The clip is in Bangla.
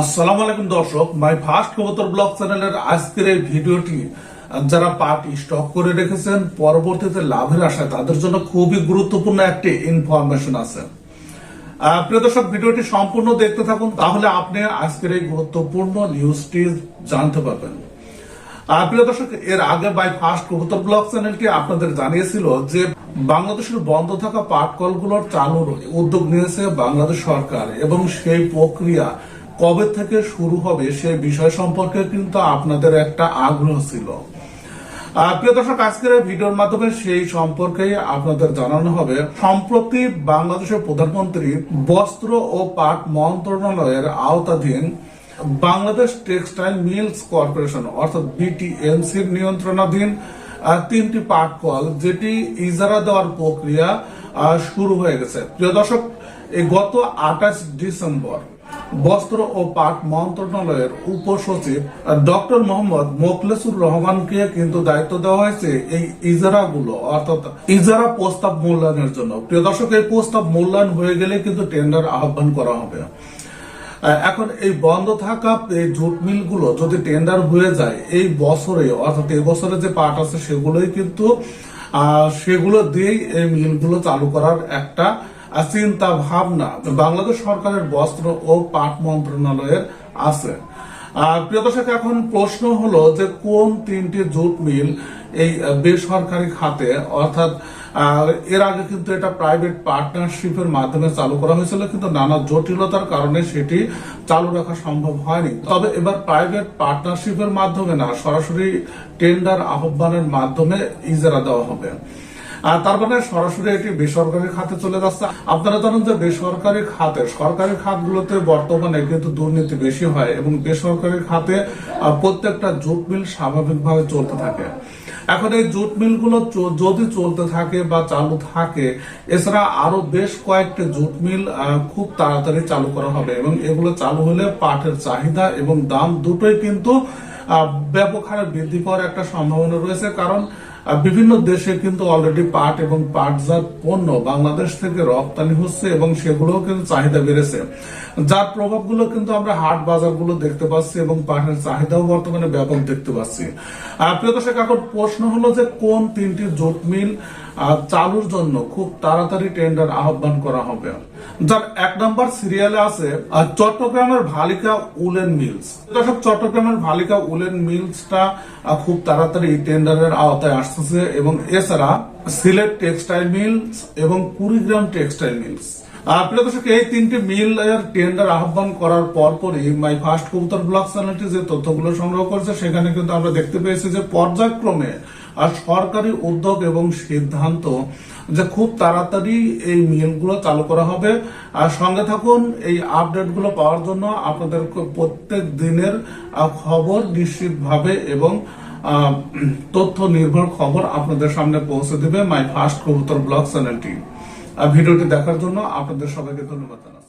আসসালামু আলাইকুম দর্শক, মাই ফার্স্ট কবুতর ব্লগ চ্যানেলের আজকের এই ভিডিওটি, যারা পার্টি স্টক করে রেখেছেন, পরবর্তীতে লাভের আশায় তাদের জন্য খুবই গুরুত্বপূর্ণ একটি ইনফরমেশন আছে। প্রিয় দর্শক, ভিডিওটি সম্পূর্ণ দেখতে থাকুন, তাহলে আপনি আজকের এই গুরুত্বপূর্ণ নিউজটি জানতে পারবেন। প্রিয় দর্শক, এর আগে বাই ফার্স্ট কবুতর ব্লগ চ্যানেলটি আপনাদের জানিয়েছিল যে, বাংলাদেশের বন্ধ থাকা পাট কলগুলোর চালুর উদ্যোগ নিয়েছে বাংলাদেশ সরকার এবং সেই প্রক্রিয়া কবে থেকে শুরু হবে সেই বিষয় সম্পর্কে কিন্তু আপনাদের একটা আগ্রহ ছিল। প্রিয় দর্শক, আজকের ভিডিওর মাধ্যমে সেই সম্পর্কে আপনাদের জানানো হবে। সম্প্রতি বাংলাদেশের প্রধানমন্ত্রী বস্ত্র ও পাট মন্ত্রণালয়ের আওতাধীন বাংলাদেশ টেক্সটাইল মিলস কর্পোরেশন, অর্থাৎ বিটিএমসির নিয়ন্ত্রণাধীন তিনটি পাট কল, যেটি ইজারা দেওয়ার প্রক্রিয়া শুরু হয়ে গেছে। প্রিয় দর্শক গত আঠাশ ডিসেম্বর বস্ত্র ও পাট মন্ত্রণালয়ের উপসচিব ডক্টর মোহাম্মদ মোখলেসুর রহমানকে কিন্তু দায়িত্ব দেওয়া হয়েছে এই ইজারা গুলো, অর্থাৎ ইজারা প্রস্তাব মূল্যায়নের জন্য। প্রিয় দর্শক, এই প্রস্তাব মূল্যায়ন হয়ে গেলে কিন্তু টেন্ডার আহ্বান করা হবে। এখন এই বন্ধ থাকা এই জুট মিলগুলো যদি টেন্ডার হয়ে যায়, এই বছরে, অর্থাৎ এই বছরে যে পাট আছে সেগুলোই কিন্তু সেগুলো দিয়েই এই মিলগুলো চালু করার একটা চিন্তা ভাবনা বাংলাদেশ সরকারের বস্ত্র ও পাট মন্ত্রণালয়ের আছে। আর প্রিয় দর্শক, এখন প্রশ্ন হলো যে কোন তিনটি জুট মিল এই বেসরকারি খাতে? অর্থাৎ এর আগে কিন্তু এটা প্রাইভেট পার্টনারশিপের মাধ্যমে চালু করা হয়েছিল, কিন্তু নানা জটিলতার কারণে সেটি চালু রাখা সম্ভব হয়নি। তবে এবার প্রাইভেট পার্টনারশিপের মাধ্যমে না, সরাসরি টেন্ডার আহ্বানের মাধ্যমে ইজারা দেওয়া হবে। আর মানে সরাসরি এটি বেসরকারি খাতে চলে যাচ্ছে। আপনারা জানেন যে বেসরকারি খাতে, সরকারি খাতগুলোতে বর্তমানে কিন্তু দুর্নীতি বেশি হয় এবং বেসরকারি খাতে প্রত্যেকটা জুট মিল স্বাভাবিকভাবে চলতে থাকে। এখন এই জুট মিলগুলো যদি চলতে থাকে বা চালু থাকে, এছাড়া আরও বেশ কয়েকটি জুট মিল খুব তাড়াতাড়ি চালু করা হবে এবং এগুলো চালু হলে পাটের চাহিদা এবং দাম দুটোই কিন্তু ব্যাপক হারে বৃদ্ধি পাওয়ার একটা সম্ভাবনা রয়েছে। কারণ বিভিন্ন দেশে কিন্তু অলরেডি পাট এবং পাটজাত পণ্য বাংলাদেশ থেকে রপ্তানি হচ্ছে এবং সেগুলোও কিন্তু চাহিদা বেড়েছে। যার প্রভাবগুলো কিন্তু আমরা হাট বাজারগুলো দেখতে পাচ্ছি এবং পাটের চাহিদাও বর্তমানে ব্যাপক দেখতে পাচ্ছি। প্রিয় দর্শক, এখন প্রশ্ন হলো যে কোন তিনটি জুট মিল চালুর জন্য খুব তাড়াতাড়ি টেন্ডার আহ্বান করা হবে? যার এক নম্বর সিরিয়ালে আছে চট্টগ্রামের ভালিকা উলেন মিলস। দর্শক, চট্টগ্রামের ভালিকা উলেন মিলসটা খুব তাড়াতাড়ি টেন্ডারের আওতায় আসতেছে এবং এছাড়া সিলেট টেক্সটাইল মিলস এবং কুড়িগ্রাম টেক্সটাইল মিলস। প্রিয় দর্শক, এই তিনটি মিল টেন্ডার আহ্বান করার পরপরই মাই ফার্স্ট কবুতর ব্লগ চ্যানেলটি যে তথ্যগুলো সংগ্রহ করেছে, সেখানে কিন্তু আমরা দেখতে পেয়েছি যে পর্যায়ক্রমে আর সরকারি উদ্যোগ এবং সিদ্ধান্ত যে খুব তাড়াতাড়ি এই মিলগুলো চালু করা হবে। আর সঙ্গে থাকুন, এই আপডেটগুলো পাওয়ার জন্য আপনাদের প্রত্যেক দিনের খবর নিশ্চিতভাবে এবং তথ্য নির্ভর খবর আপনাদের সামনে পৌঁছে দেবে মাই ফার্স্ট কবুতর ব্লগ চ্যানেলটি। ভিডিওটি দেখার জন্য আপনাদের সবাইকে ধন্যবাদ জানাচ্ছি।